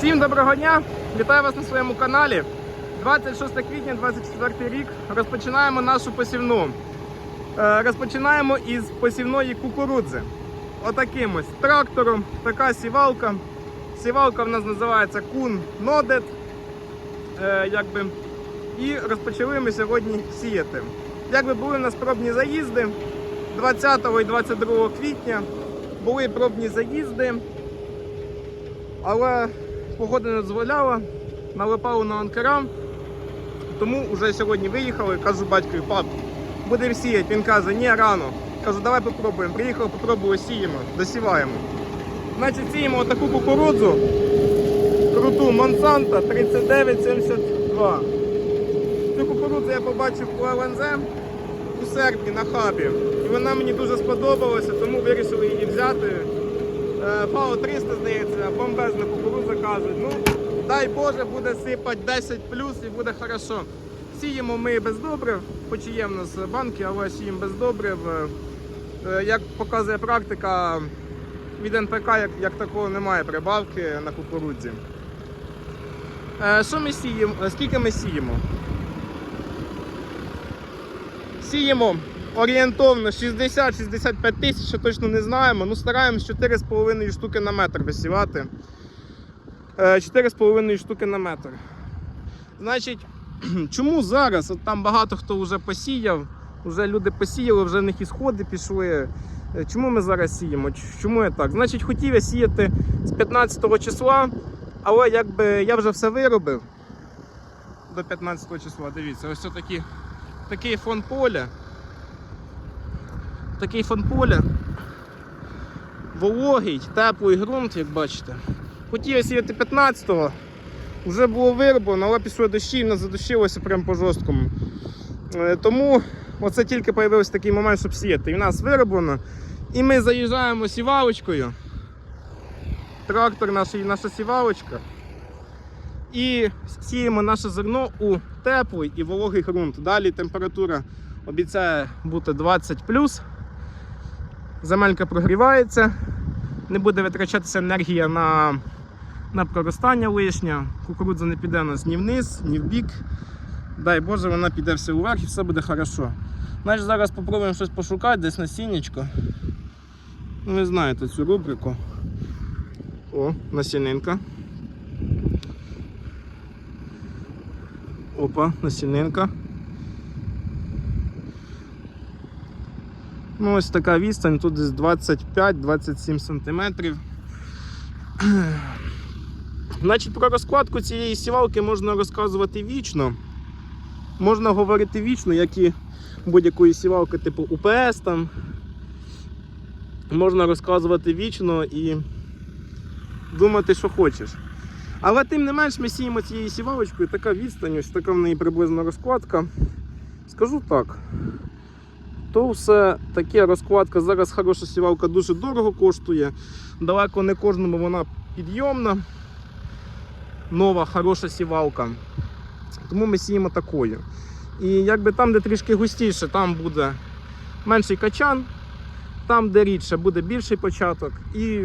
Всім доброго дня! Вітаю вас на своєму каналі. 26 квітня, 24 рік. Розпочинаємо нашу посівну. Е, Розпочинаємо із посівної кукурудзи. Отаким ось трактором, така сівалка. Сівалка в нас називається Кун Нодет. Е, якби. І розпочали ми сьогодні сіяти. Якби були у нас пробні заїзди 20 і 22 квітня. Були пробні заїзди. Але погода не дозволяла, налипало на анкера. Тому вже сьогодні виїхали, кажу батькові, пап, будемо сіяти. Він каже, ні, рано. Кажу, давай попробуємо. Приїхали, попробували, сіємо, досіваємо. Значить, сіємо отаку кукурудзу. Круту Монсанто 3972. Цю кукурудзу я побачив у ЛНЗ у серпні на хабі. І вона мені дуже сподобалася, тому вирішили її взяти. Е, ФАО 300, здається, бомбезна кукурудза кажуть. Ну, дай Боже, буде сипати 10 плюс і буде хорошо. Сіємо ми без добрив, хоч є в нас банки, але сіємо без добрив. Е, е, Як показує практика, від НПК як, як такого немає прибавки на кукурудзі. Е, Що ми сіємо? Скільки ми сіємо? Сіємо орієнтовно 60-65 тисяч, точно не знаємо. Ну, стараємось 4,5 штуки на метр висівати. Е, 4,5 штуки на метр. Значить, чому зараз? От там багато хто вже посіяв, вже люди посіяли, вже в них і сходи пішли. Е, Чому ми зараз сіємо? Чому я так? Значить, хотів я сіяти з 15 числа, але якби я вже все виробив до 15 числа. Дивіться, ось такі, такий фон поля. Такий фон поля. Вологий, теплий ґрунт, як бачите. Хотів сіяти 15-го, вже було вироблено, але пішло дощі і нас задощилося прямо по жорсткому. Е, Тому оце тільки з'явився такий момент, щоб сіяти. І в нас вироблено. І ми заїжджаємо сівалочкою. Трактор наш і наша сівалочка. І сіємо наше зерно у теплий і вологий ґрунт. Далі температура обіцяє бути 20 Земелька прогрівається, не буде витрачатися енергія на, на проростання лишня. Кукурудза не піде у нас ні вниз, ні в бік. Дай Боже, вона піде все вверх і все буде хорошо. Значить, зараз спробуємо щось пошукати, десь насіннячко. Ну, ви знаєте цю рубрику. О, насінинка. Опа, насінинка. Ну, ось така відстань, тут десь 25-27 см. Значить, про розкладку цієї сівалки можна розказувати вічно. Можна говорити вічно, як і будь-якої сівалки, типу УПС там. Можна розказувати вічно і думати, що хочеш. Але тим не менш ми сіємо цією сівалочкою, така відстань, ось така в неї приблизно розкладка. Скажу так. То все таке розкладка. Зараз хороша сівалка дуже дорого коштує. Далеко не кожному вона підйомна. Нова хороша сівалка. Тому ми сіємо такою. І якби там, де трішки густіше, там буде менший качан, там, де рідше, буде більший початок. І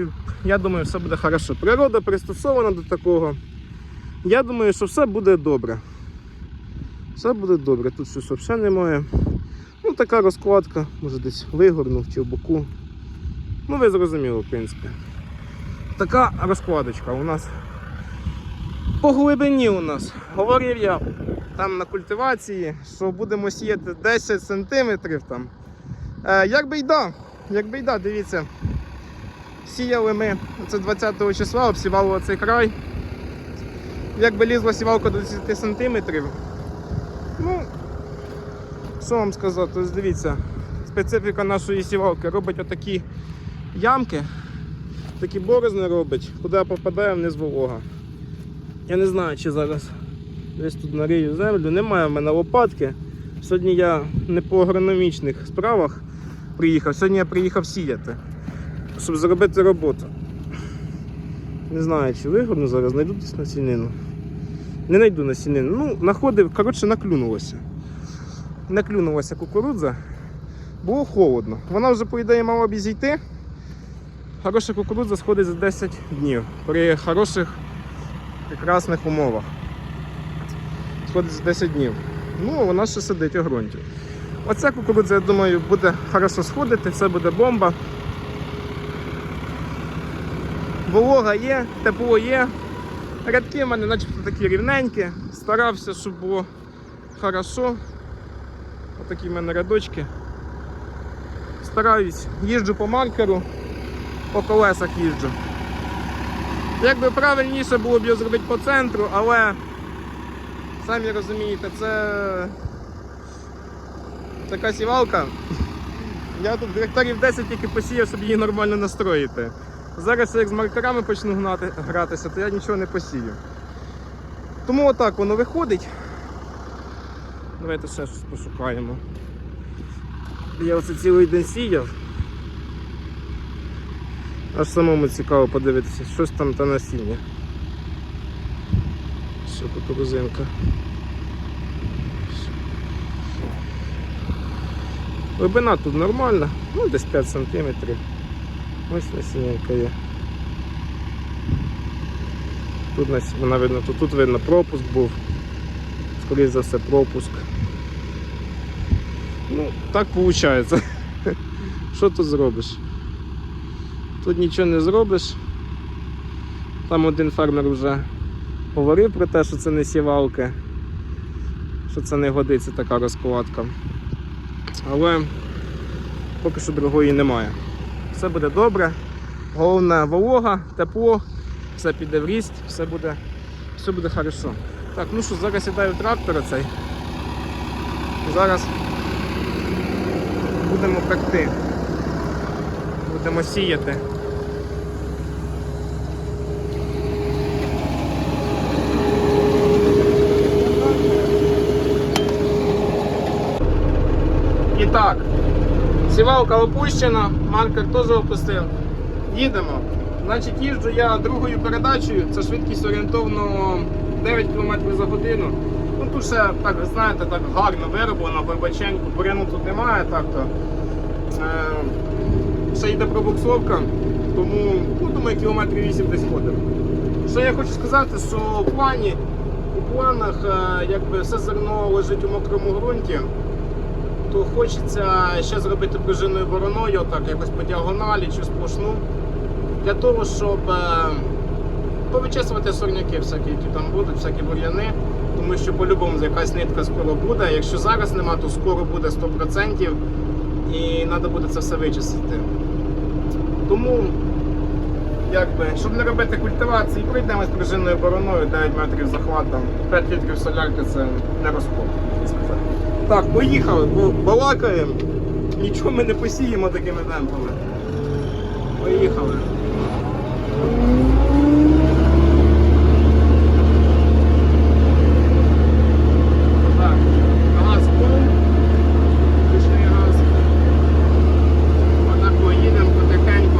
я думаю, все буде хорошо. Природа пристосована до такого. Я думаю, що все буде добре. Все буде добре. Тут щось взагалі немає. Ну, така розкладка, може десь вигорнув чи в боку. Ну, ви зрозуміли, в принципі. Така розкладочка у нас. По глибині у нас. Говорив я там на культивації, що будемо сіяти 10 см там. Е, як би й да, як би й да, дивіться. Сіяли ми це 20 числа, обсівали цей край. Якби лізла сівалка до 10 см. Ну, що вам сказати, ось дивіться, специфіка нашої сівалки робить отакі ямки, такі борозни робить, куди попадає вниз волога. Я не знаю, чи зараз десь тут нарию землю. Немає в мене лопатки. Сьогодні я не по агрономічних справах приїхав, сьогодні я приїхав сіяти, щоб зробити роботу. Не знаю, чи вигорну зараз, знайду десь насінину. Не знайду насінину. Ну, знаходив, коротше, наклюнулося наклюнулася кукурудза, було холодно. Вона вже, по ідеї, мала б зійти. Хороша кукурудза сходить за 10 днів при хороших прекрасних умовах. Сходить за 10 днів. Ну, вона ще сидить у ґрунті. Оця кукурудза, я думаю, буде хорошо сходити, це буде бомба. Волога є, тепло є. Рядки в мене начебто такі рівненькі. Старався, щоб було хорошо. Отакі в мене рядочки. Стараюсь, їжджу по маркеру, по колесах їжджу. Якби правильніше було б його зробити по центру, але самі розумієте, це така сівалка. Я тут гектарів 10 тільки посіяв, щоб її нормально настроїти. Зараз як з маркерами почну гнати, гратися, то я нічого не посію. Тому отак воно виходить. Давайте ще щось пошукаємо. Я оце цілий день сіяв. Аж самому цікаво подивитися, щось там та насіння. Що кукурузинка. Глибина тут нормальна, ну десь 5 см. Ось насіннянка є. Тут вона видно, тут, тут видно пропуск був. Скоріше за все пропуск. Ну, так виходить. Що тут зробиш? Тут нічого не зробиш. Там один фермер вже говорив про те, що це не сівалки, що це не годиться така розкладка. Але поки що другої немає. Все буде добре. Головне волога, тепло, все піде в ріст, все буде, все буде хорошо. Так, ну що, зараз сідаю в трактор цей. Зараз будемо пекти. Будемо сіяти. І так, сівалка опущена, маркер теж опустив. Їдемо. Значить, їжджу я другою передачею, це швидкість орієнтовно 9 км за годину. Ну тут ще так, знаєте, так гарно вироблено, глибоченько, буряну тут немає, так то. Е, ще йде пробуксовка, тому ну, думаю, кілометрів 8 десь ходимо. Що я хочу сказати, що в плані, у планах е, якби все зерно лежить у мокрому ґрунті, то хочеться ще зробити пружинною бороною, так якось по діагоналі чи сплошну, для того, щоб е, повичесувати сорняки, всякі, які там будуть, всякі бур'яни, тому що по-любому якась нитка скоро буде. Якщо зараз нема, то скоро буде 100% і треба буде це все вичистити. Тому, якби, щоб не робити культивації, пройдемо з пружинною бороною 9 метрів захватом, 5 літрів солярки це не розход. можна сказати. Так, поїхали, балакаємо, нічого ми не посіємо такими темпами. Поїхали. Так, газ був, пішли газ. Отако їдемо потихеньку.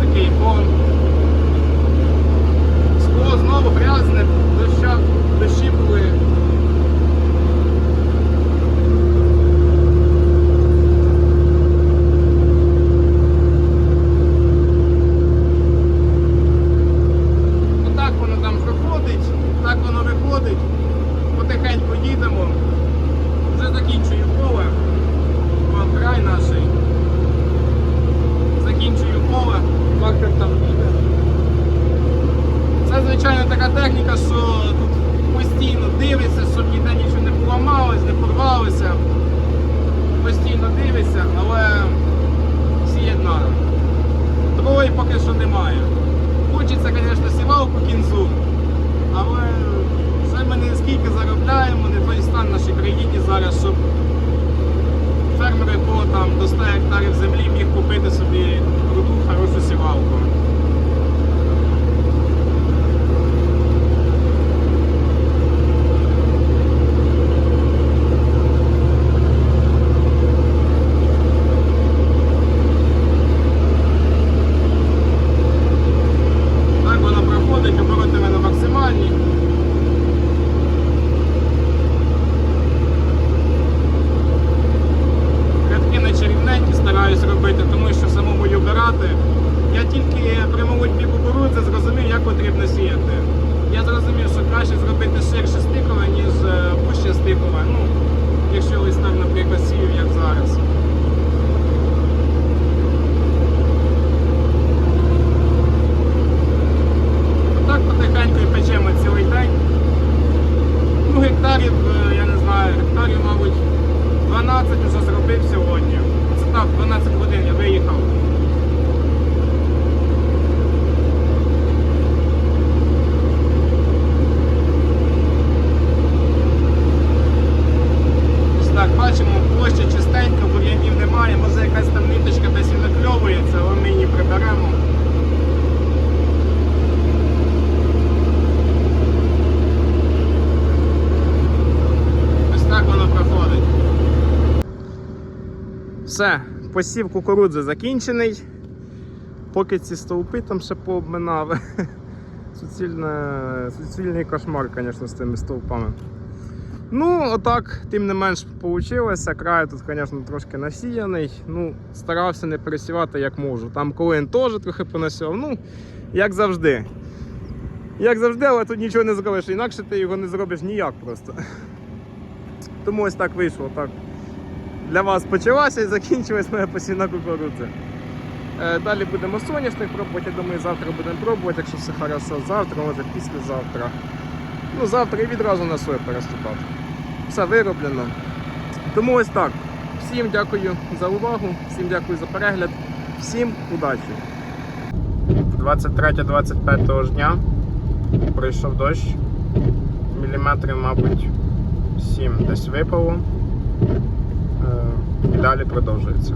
Такий фон. Скло знову грязне, доща, дощі були. Отак воно там проходить, так воно виходить. Потихеньку їдемо. Вже закінчую поле. Вон край наш. Закінчую поле. Маркер там їде. Це, звичайно, така техніка, що тут постійно дивиться, щоб ніде нічого не поламалось, не порвалося. Постійно дивиться, але сіять надо. Другої поки що немає. Хочеться, звісно, по кінцу, але це ми не скільки заробляємо, не той стан в нашій країні зараз, щоб фермери по там, до 100 гектарів землі міг купити собі круду, хорошу сівалку. Так вона проходить, обороти в мене максимальні. Рядки на чарівненькі стараюсь робити, тому що самому юбирати. Я тільки зрозумів, що краще зробити ширше стикове, ніж е, вуще стикове. Ну, якщо ось так, наприклад, сів, як зараз. Отак потихеньку і печемо цілий день. Ну, гектарів, е, я не знаю, гектарів, мабуть, 12 вже зробив сьогодні. Це так, 12 годин я виїхав. Ось так, бачимо, площа чистенька, бур'янів немає, може якась там ниточка десь і накльовується, але ми її приберемо. Ось так воно проходить. Все, посів кукурудзи закінчений. Поки ці стовпи там ще пообминав. Суцільне, суцільний кошмар, звісно, з цими стовпами. Ну, отак, тим не менш вийшло. Край тут, звісно, трошки насіяний. Ну, старався не пересівати як можу. Там колин теж трохи понасівав. Ну, як завжди. Як завжди, але тут нічого не зробиш. Інакше ти його не зробиш ніяк просто. Тому ось так вийшло. Так. Для вас почалася і закінчилась моя посівна кукурудза. Е, Далі будемо соняшник пробувати. Я думаю, завтра будемо пробувати, якщо все хорошо. Завтра, може післязавтра. Ну, завтра і відразу на сою переступати. Все вироблено. Тому ось так. Всім дякую за увагу, всім дякую за перегляд, всім удачі. 23-25 ж дня прийшов дощ. Міліметрів, мабуть, 7 десь випало. І далі продовжується.